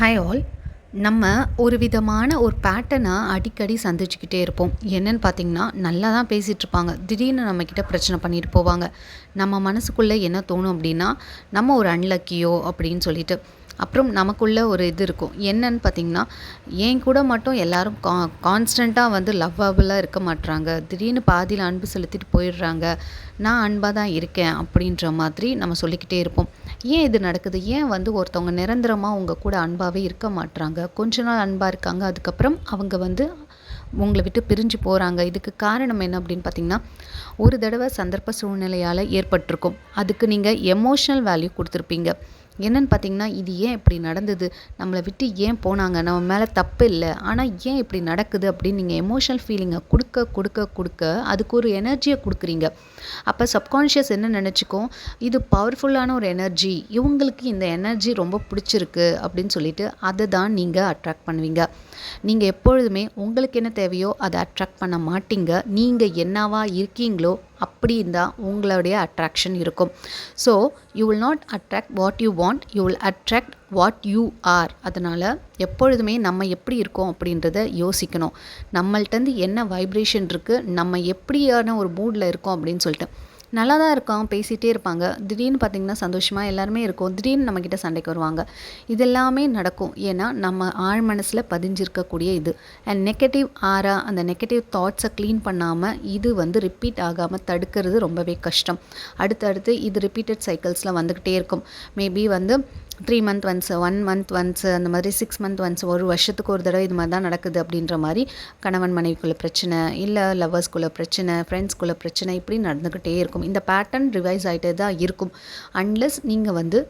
Hi all நம்ம ஒரு விதமான ஒரு பேட்டர்னை அடிக்கடி சந்திச்சுக்கிட்டே இருப்போம். என்னன்னு பார்த்தீங்கன்னா நல்லா தான் பேசிகிட்டு இருப்பாங்க. திடீர்னு நம்மக்கிட்ட பிரச்சனை பண்ணிட்டு போவாங்க. நம்ம மனசுக்குள்ளே என்ன தோணும் அப்படின்னா நம்ம ஒரு அன்லக்கியோ அப்படின்னு சொல்லிட்டு. அப்புறம் நமக்குள்ள ஒரு இது இருக்கும். என்னன்னு பார்த்தீங்கன்னா என் கூட மட்டும் எல்லாரும் கா கான்ஸ்டண்ட்டாக வந்து லவ்வபுளாக இருக்க மாட்றாங்க. திடீர்னு பாதியில் அன்பு செலுத்திட்டு போயிடுறாங்க. நான் அன்பாக தான் இருக்கேன் அப்படின்ற மாதிரி நம்ம சொல்லிக்கிட்டே இருப்போம். ஏன் இது நடக்குது? ஏன் வந்து ஒருத்தவங்க நிரந்தரமாக உங்கள் கூட அன்பாகவே இருக்க மாட்றாங்க? கொஞ்ச நாள் அன்பாக இருக்காங்க அதுக்கப்புறம் அவங்க வந்து உங்களை விட்டு பிரிஞ்சு போகிறாங்க இதுக்கு காரணம் என்ன அப்படின்னு பார்த்தீங்கன்னா ஒரு தடவை சந்தர்ப்ப சூழ்நிலையால் ஏற்பட்டிருக்கும். அதுக்கு நீங்கள் எமோஷ்னல் வேல்யூ கொடுத்துருப்பீங்க. என்னென்னு பார்த்தீங்கன்னா இது ஏன் இப்படி நடந்தது? நம்மளை விட்டு ஏன் போனாங்க? நம்ம மேலே தப்பு இல்லை. ஆனால் ஏன் இப்படி நடக்குது அப்படின்னு நீங்கள் எமோஷனல் ஃபீலிங்கை கொடுக்க கொடுக்க கொடுக்க அதுக்கு ஒரு எனர்ஜியை கொடுக்குறீங்க. அப்போ சப்கான்ஷியஸ் என்ன நினச்சிக்கும்? இது பவர்ஃபுல்லான ஒரு எனர்ஜி இவங்களுக்கு இந்த எனர்ஜி ரொம்ப பிடிச்சிருக்கு அப்படின்னு சொல்லிட்டு அதை தான் நீங்கள் அட்ராக்ட் பண்ணுவீங்க. நீங்கள் எப்பொழுதுமே உங்களுக்கு என்ன தேவையோ அதை அட்ராக்ட் பண்ண மாட்டீங்க. நீங்கள் என்னவா இருக்கீங்களோ அப்படி இருந்தால் உங்களுடைய அட்ராக்ஷன் இருக்கும். So you will not attract what you want you will attract what you are அதனால் எப்பொழுதுமே நம்ம எப்படி இருக்கோம் அப்படின்றத யோசிக்கணும். நம்மள்ட்டேருந்து என்ன வைப்ரேஷன் இருக்குது நம்ம எப்படியான ஒரு மூடில் இருக்கோம் அப்படின்னு சொல்லிட்டு. நல்லா தான் இருக்கான் பேசிகிட்டே இருப்பாங்க. திடீர்னு பார்த்திங்கன்னா சந்தோஷமாக எல்லாருமே இருக்கும். திடீர்னு நம்மக்கிட்ட சண்டைக்கு வருவாங்க. இதெல்லாமே நடக்கும். ஏன்னா நம்ம ஆழ் மனசில் பதிஞ்சிருக்கக்கூடிய இது. அண்ட் நெகட்டிவ் ஆரா அந்த நெகட்டிவ் தாட்ஸை க்ளீன் பண்ணாமல் இது வந்து ரிப்பீட் ஆகாமல் தடுக்கிறது ரொம்பவே கஷ்டம். அடுத்தடுத்து இது ரிப்பீட்டட் சைக்கிள்ஸில் வந்துக்கிட்டே இருக்கும். மேபி வந்து three month once one month once அந்த மாதிரி சிக்ஸ் மந்த் ஒன்ஸ் ஒரு வருஷத்துக்கு ஒரு தடவை இது மாதிரி தான் நடக்குது அப்படின்ற மாதிரி கணவன் மனைவிக்குள்ள பிரச்சனை இல்லை லவ்வர்ஸ்குள்ள பிரச்சனை ஃப்ரெண்ட்ஸ்குள்ள பிரச்சனை இப்படி நடந்துக்கிட்டே இருக்கும். இந்த பேட்டர்ன் ரிவைஸ் ஆகிட்டே தான் இருக்கும். அன்லெஸ் நீங்கள் வந்து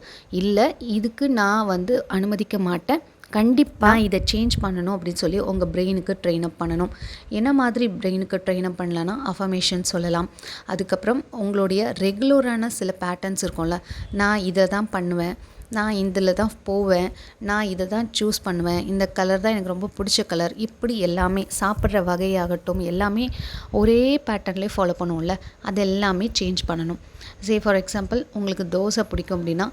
இல்லை இதுக்கு நான் வந்து அனுமதிக்க மாட்டேன். கண்டிப்பாக இதை சேஞ்ச் பண்ணணும் அப்படின்னு சொல்லி உங்கள் பிரெயினுக்கு ட்ரெயின் அப் பண்ணணும். என்ன மாதிரி பிரெயினுக்கு ட்ரெயின் அப் பண்ணலான்னா அஃபர்மேஷன் சொல்லலாம். அதுக்கப்புறம் உங்களுடைய ரெகுலரான சில பேட்டர்ன்ஸ் இருக்கும்ல நான் இதை தான் பண்ணுவேன். நான் இதில் தான் போவேன். நான் இதை தான் சூஸ் பண்ணுவேன். இந்த கலர் தான் எனக்கு ரொம்ப பிடிச்ச கலர் இப்படி எல்லாமே சாப்பிட்ற வகையாகட்டும் எல்லாமே ஒரே பேட்டர்ன்லேயே ஃபாலோ பண்ணுவோம்ல அது எல்லாமே சேஞ்ச் பண்ணணும். சே ஃபார் எக்ஸாம்பிள் உங்களுக்கு தோசை பிடிக்கும் அப்படின்னா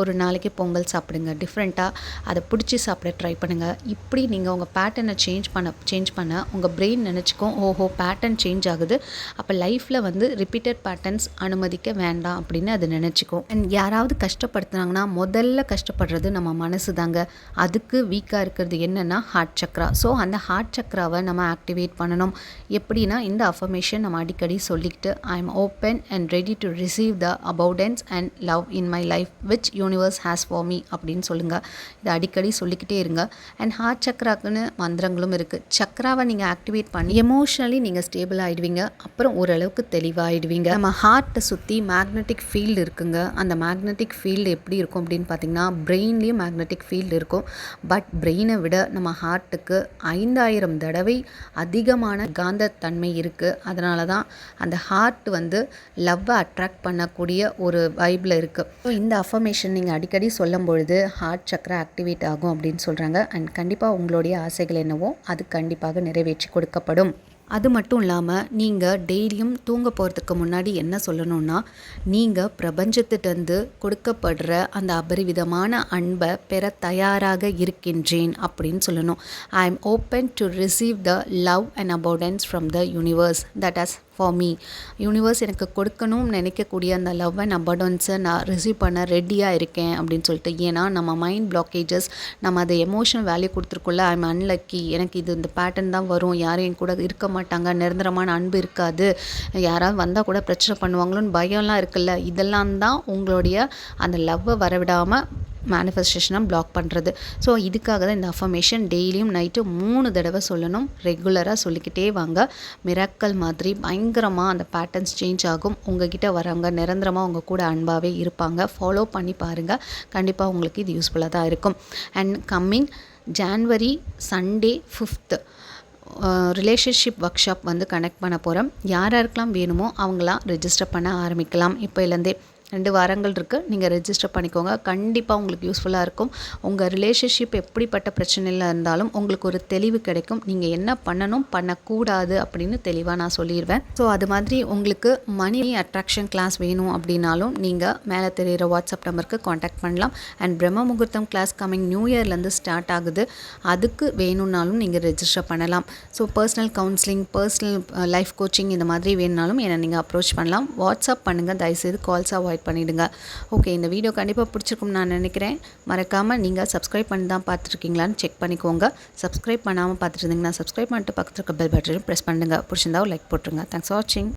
ஒரு நாளைக்கு பொங்கல் சாப்பிடுங்க. டிஃப்ரெண்ட்டாக அதை பிடிச்சி சாப்பிட ட்ரை பண்ணுங்கள் இப்படி நீங்கள் உங்கள் பேட்டர்னை சேஞ்ச் பண்ண சேஞ்ச் பண்ண உங்கள் பிரெயின் நினச்சிக்கும் ஓஹோ பேட்டர்ன் சேஞ்ச் ஆகுது. அப்போ லைஃப்பில் வந்து ரிப்பீட்டட் பேட்டர்ன்ஸ் அனுமதிக்க வேண்டாம் அப்படின்னு அது நினச்சிக்கும் அண்ட் யாராவது கஷ்டப்படுத்துனாங்கன்னா முதல்ல கஷ்டப்படுறது நம்ம மனசு தாங்க அதுக்கு வீக்காக இருக்கிறது என்னென்னா ஹார்ட் சக்ரா ஸோ அந்த ஹார்ட் சக்ராவை நம்ம ஆக்டிவேட் பண்ணணும். எப்படின்னா இந்த அஃபர்மேஷன் நம்ம அடிக்கடி சொல்லிக்கிட்டு I am open and ready to receive the abundance and love in my life which universe has for me அப்படின்னு சொல்லுங்கள் இதை அடிக்கடி சொல்லிக்கிட்டே இருங்க. அண்ட் ஹார்ட் சக்ராக்குன்னு மந்திரங்களும் இருக்குது சக்ராவை நீங்கள் ஆக்டிவேட் பண்ணி எமோஷ்னலி நீங்கள் ஸ்டேபிள் ஆகிடுவீங்க அப்புறம் ஓரளவுக்கு தெளிவாகிடுவீங்க நம்ம ஹார்ட்டை சுற்றி மேக்னெட்டிக் ஃபீல்டு இருக்குங்க. அந்த மேக்னெட்டிக் ஃபீல்டு எப்படி இருக்கும் அப்படின்னு பார்த்தீங்கன்னா பிரெயின்லேயும் மேக்னெட்டிக் ஃபீல்டு இருக்கும். பட் பிரெயினை விட நம்ம ஹார்ட்டுக்கு ஐந்தாயிரம் தடவை அதிகமான காந்தத்தன்மை இருக்குது அதனால தான் அந்த ஹார்ட் வந்து லவ்வை அட்ராக்ட் பண்ணக்கூடிய ஒரு வைப்பில் இருக்குது ஸோ இந்த அஃபர்மேஷன் நீங்கள் அடிக்கடி சொல்லும் பொழுது ஹார்ட் சக்கரை ஆக்டிவேட் ஆகும் அப்படின்னு சொல்கிறாங்க அண்ட் கண்டிப்பாக உங்களுடைய ஆசைகள் என்னவோ அது கண்டிப்பாக நிறைவேற்றி கொடுக்கப்படும். அது மட்டும் இல்லாமல் நீங்கள் டெய்லியும் தூங்க போகிறதுக்கு முன்னாடி என்ன சொல்லணும்னா நீங்கள் பிரபஞ்சத்திட்டேருந்து கொடுக்கப்படுற அந்த அபரிவிதமான அன்பை பெற தயாராக இருக்கின்றேன் அப்படின்னு சொல்லணும். I am open to receive the love and abundance from the universe that has for me universe எனக்கு கொடுக்கணும்னு நினைக்கக்கூடிய அந்த லவ் அண்ட் அபடன்ஸை நான் ரிசீவ் பண்ண ரெடியாக இருக்கேன் அப்படின்னு சொல்லிட்டு. ஏன்னா நம்ம மைண்ட் பிளாக்கேஜஸ் நம்ம அதை எமோஷனல் வேல்யூ கொடுத்துருக்குள்ள ஐம் அன்லக்கி எனக்கு இது இந்த பேட்டர்ன் தான் வரும். யாரும் என் கூட இருக்க மாட்டாங்க. நிரந்தரமான அன்பு இருக்காது. யாராவது வந்தால் கூட பிரச்சனை பண்ணுவாங்களோன்னு பயம்லாம் இருக்குல்ல. இதெல்லாம் தான் உங்களுடைய அந்த லவ்வை வரவிடாமல் மேனிஃபெஸ்டேஷனாக பிளாக் பண்ணுறது ஸோ இதுக்காக தான் இந்த அஃபர்மேஷன் டெய்லியும் நைட்டு மூணு தடவை சொல்லணும். ரெகுலராக சொல்லிக்கிட்டே வாங்க. மிராக்கல் மாதிரி பயங்கரமாக அந்த பேட்டர்ன்ஸ் சேஞ்ச் ஆகும். உங்ககிட்ட வரவங்க நிரந்தரமாக உங்கள் கூட அன்பாகவே இருப்பாங்க. ஃபாலோ பண்ணி பாருங்கள் கண்டிப்பாக உங்களுக்கு இது யூஸ்ஃபுல்லாக தான் இருக்கும். And coming January Sunday fifth relationship workshop வந்து கனெக்ட் பண்ண போகிறோம் யார் யாருக்கெல்லாம் வேணுமோ அவங்களாம் ரெஜிஸ்டர் பண்ண ஆரம்பிக்கலாம். இப்போலேருந்தே ரெண்டு வாரங்கள் இருக்குது நீங்கள் ரெஜிஸ்டர் பண்ணிக்கோங்க. கண்டிப்பாக உங்களுக்கு யூஸ்ஃபுல்லாக இருக்கும். உங்கள் ரிலேஷன்ஷிப் எப்படிப்பட்ட பிரச்சனையில் இருந்தாலும் உங்களுக்கு ஒரு தெளிவு கிடைக்கும். நீங்கள் என்ன பண்ணணும்? பண்ணக்கூடாது அப்படின்னு தெளிவாக நான் சொல்லிடுவேன் ஸோ அது மாதிரி உங்களுக்கு மணி அட்ராக்ஷன் கிளாஸ் வேணும் அப்படின்னாலும் நீங்கள் மேலே தெரிகிற வாட்ஸ்அப் நம்பருக்கு காண்டாக்ட் பண்ணலாம். And Brahma Muhurtham class coming new இயர்லேருந்து start ஆகுது. அதுக்கு வேணும்னாலும் நீங்கள் ரெஜிஸ்டர் பண்ணலாம். So personal counselling personal life coaching இந்த மாதிரி வேணும்னாலும் என்னை நீங்கள் அப்ரோச் பண்ணலாம். வாட்ஸ்அப் பண்ணுங்கள் தயவுசெய்து கால்ஸ் அவாய்ட் பண்ணிவிடுங்க ஓகே இந்த வீடியோ கண்டிப்பாக பிடிச்சிருக்கும்னு நான் நினைக்கிறேன். மறக்காமல் நீங்கள் சப்ஸ்கிரைப் பண்ணி தான் பார்த்துருக்கீங்களான்னு செக் பண்ணிக்கோங்க. சப்ஸ்கிரைப் பண்ணாமல் பார்த்துட்டு இருந்தீங்கன்னா சப்ஸ்கிரைப் பண்ணிட்டு பக்கத்தில் இருக்க பெல் பட்டனையும் ப்ரெஸ் பண்ணுங்கள் பிடிச்சிருந்தா லைக் போட்டுருங்க. தேங்க்ஸ் ஃபார் வாட்சிங்